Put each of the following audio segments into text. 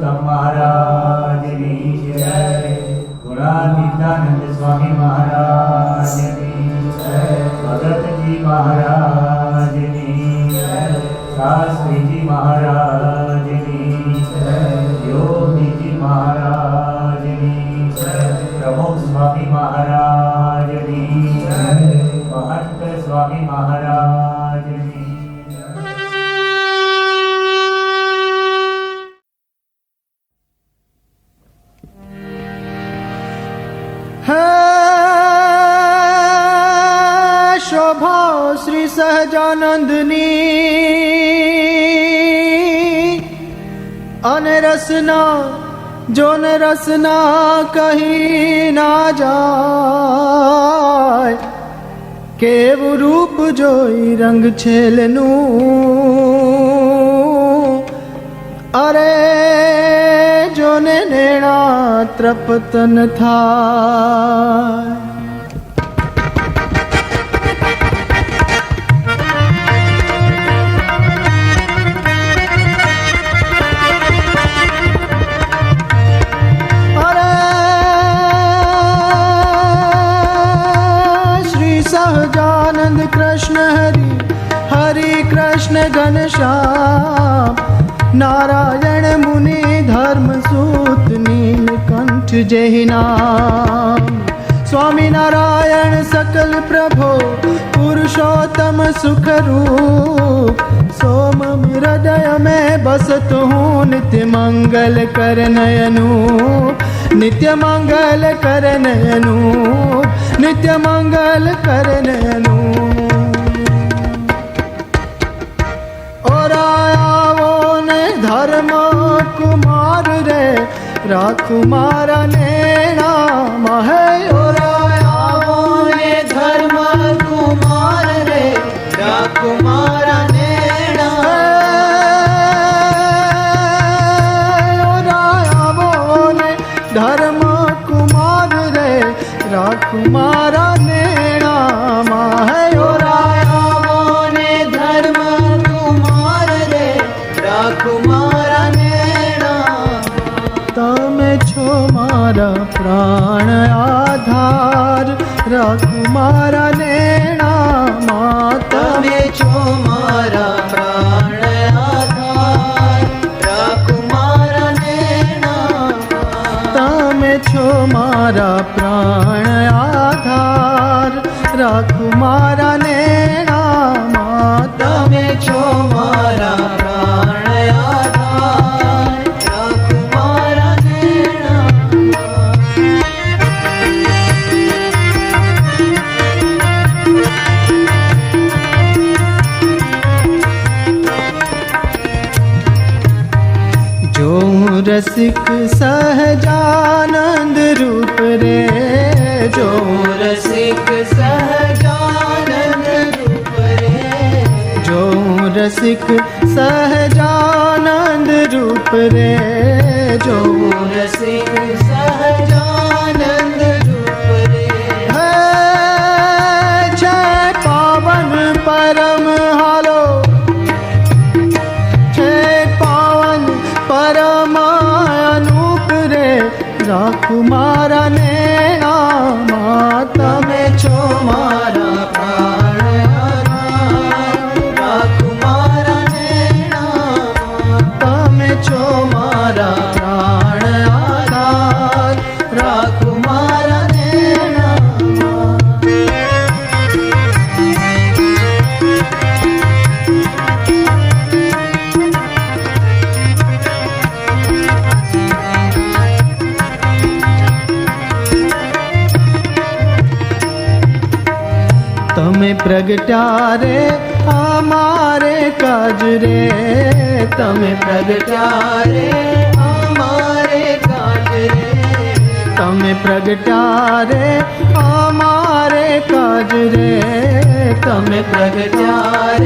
dharma. ਸ੍ਰੀ ਸਹਜਾਨੰਦਨੀ ਅਨ ਰਸਨਾ zone ਰਸਨਾ ਕਹੀ ਨਾ ਜਾਏ। ਕੇਵ ਰੂਪ ਜੋਈ ਰੰਗ ਛੇਲ ਨੂੰ ਅਰੇ ਜੋਨੇ ਨੇਣਾ ਤ੍ਰਪਤਨ ਥਾ श्याम नारायण मुनि धर्म सूत नील कंठ नाम। स्वामी नारायण सकल प्रभो, पुरुषोत्तम सुख रूप सोम हृदय में बस तू नित्य मंगल कर नयनु। नित्य मंगल कर नयनु। नित्य मंगल कर नयनू। धर्म कुमार रे राकुमार नेना महे कुमार रे कुमार नेना मा है ओ हमारा sick તમે પ્રગટારે અમારે કાજ રે તમે પ્રગટારે અમારે કાજ રે તમે પ્રગટારે અમારે કાજ રે તમે પ્રગટ્યા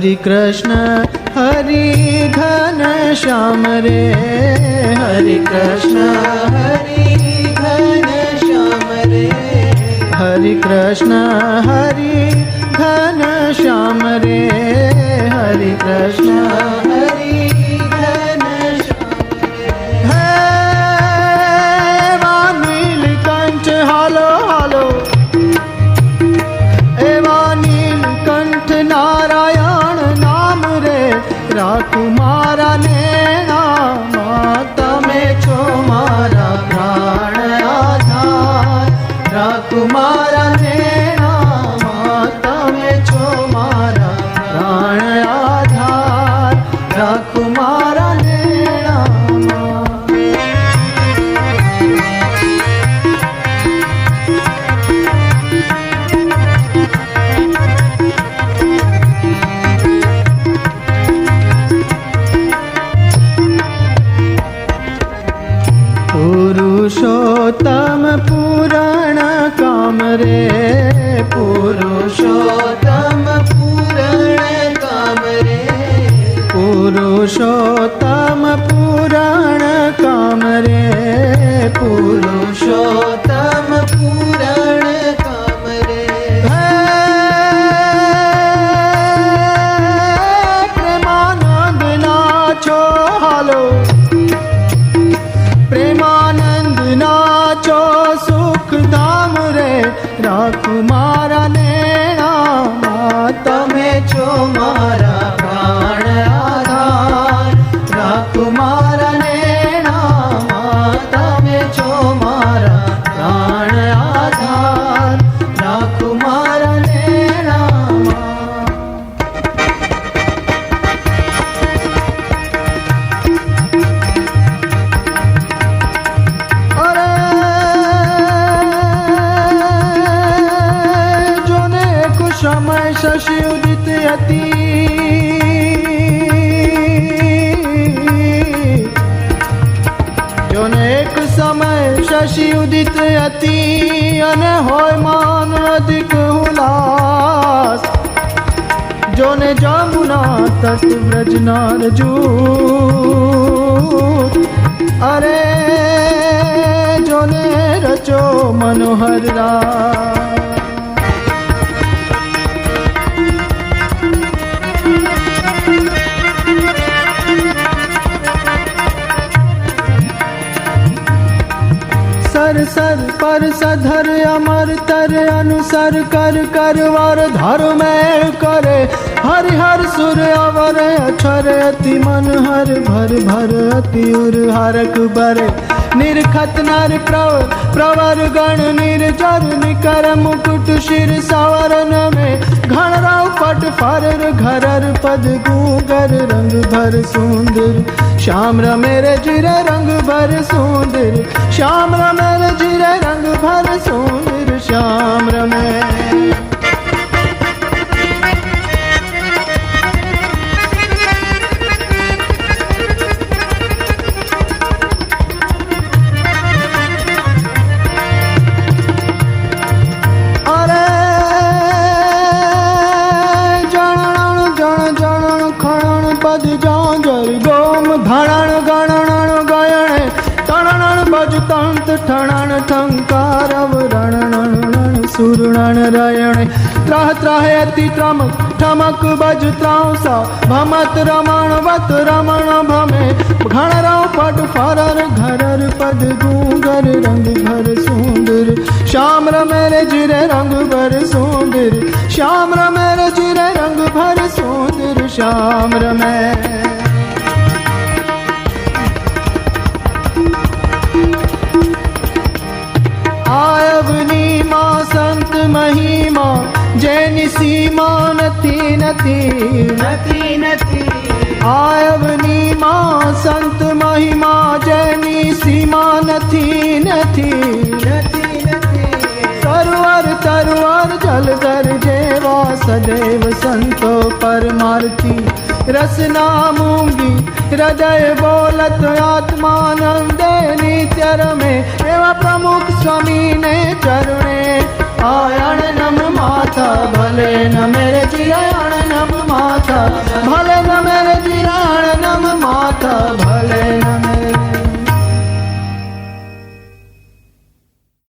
हरि कृष्ण, हरि घन श्याम रे। हरि कृष्ण, हरि घन श्याम रे। हरि कृष्ण, हरि घन श्याम रे। हरि कृष्ण પુરુષોત્તમ પુરાણ કામ રે પુરુષોત્તમ પુરાણ કામ રે. પુરુષોત્તમ પુરાણ કામ રે પુરુષોત્તમ प्रकाश उदित अति अनेक समय शशि उदित अति अन हो मान अधिक हुलास जोन जामुना तट ब्रज नारजू अरे जोने रचो मनोहर रास सधर अमर तर अनुसर कर करवर धर्म करे। हर हर सुर अवर अक्षर अति मन हर, भर भर अति उर हरक बरे। निर्खत नर प्रव, प्रवर गण, निर्जर, निकर, मुकुट, शिर सावरन में घण राव, पट, फरर, घरर, पद, गूगर, रंग भर, सुंदर। श्याम मेरे जिर, रंग भर, सुंदर। श्याम मेरे जिर, रंग भर, सुंदर। श्याम रमे બજ તંત ઠણણ ઠંકાર રણણ સુરણણ રયણે ત્રાહ ત્રાહ અતિ ત્રમક ઠમક બજ ત્રાંસા ભમત રમણ વત રમણ ભમે ઘણ રાવ પટ ફરર ઘરર પદ ગુંગર રંગ ભર સુંદર શ્યામ રમે રે જીરે રંગ ભર સુંદર શ્યામ રમે રે જીરે રંગ ભર સુંદર શ્યામ રમે આયવની માં સંત મહિમા જેની સીમા નથી નથી. નથી નથી. આયવની માં સંત મહિમા જેની સીમા નથી નથી. નથી નથી. સરવર તરવર જલધર જેવા સદૈવ સંતો પરમાર્થી. રસના મૂંગી હૃદય બોલત આત્માનંદે નિત્ય રમે એવા પ્રમુખ સ્વામીને ચરણે આયણ નમ માથા ભલે ન મેરે ચિરાયણ નમ માથા ભલે ન મેરે ચિરાયણ નમ માથા ભલે ન